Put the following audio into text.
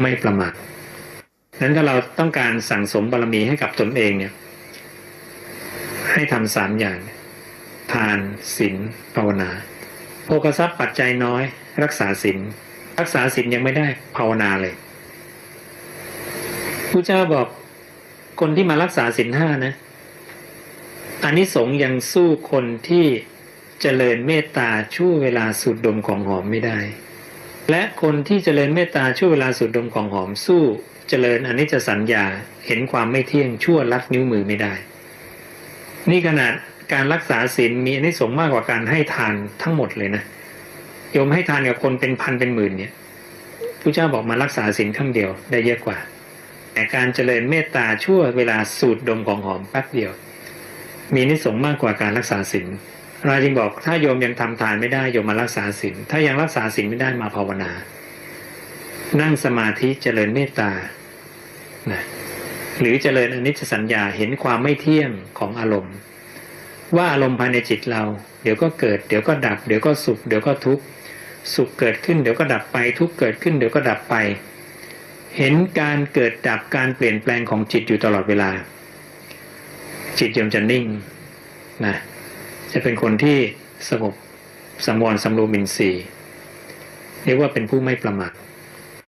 ไม่ประมาทนั้นถ้าเราต้องการสั่งสมบารมีให้กับตนเองเนี่ย ให้ทำสามอย่าง ทานศีลภาวนาโภคทรัพย์ปัจจัยน้อย รักษาศีลรักษาศีลยังไม่ได้ภาวนาเลยพระเจ้าบอกคนที่มารักษาศีลห้านะอันนี้สงส์ยังสู้คนที่เจริญเมตตาช่วเวลาสูดดมของหอมไม่ได้ และคนที่เจริญเมตตาช่วเวลาสูดดมของหอมสู้เจริญอนิจจสัญญาเห็นความไม่เที่ยงชั่วลัดนิ้วมือไม่ได้ นี่ขนาดการรักษาศีลมีอนิสงส์มากกว่าการให้ทานทั้งหมดเลยนะโยมให้ทานกับคนเป็นพันเป็นหมื่นเนี่ยพระเจ้าบอกมารักษาศีลครั้งเดียวได้เยอะกว่า แต่การเจริญเมตตาชั่วเวลาสูดดมของหอมแป๊บเดียว มีนิสงส์มากกว่าการรักษาศีล เราจึงบอกถ้าโยมยังทำทานไม่ได้โยมมารักษาศีลถ้ายังรักษาศีลไม่ได้มาภาวนา นั่งสมาธิเจริญเมตตานะหรือเจริญอนิจจสัญญาเห็นความไม่เที่ยงของอารมณ์ ว่าอารมณ์ภายในจิตเรา เดี๋ยวก็เกิด เดี๋ยวก็ดับ เดี๋ยวก็สุข เดี๋ยวก็ทุกข์สุขเกิดขึ้นเดี๋ยวก็ดับไป ทุกข์เกิดขึ้นเดี๋ยวก็ดับไป เห็นการเกิดดับการเปลี่ยนแปลงของจิตอยู่ตลอดเวลา จิตโยมจะนิ่งนะ จะเป็นคนที่สงบสังวรสำรวมอินทรีย์เรียกว่าเป็นผู้ไม่ประมาท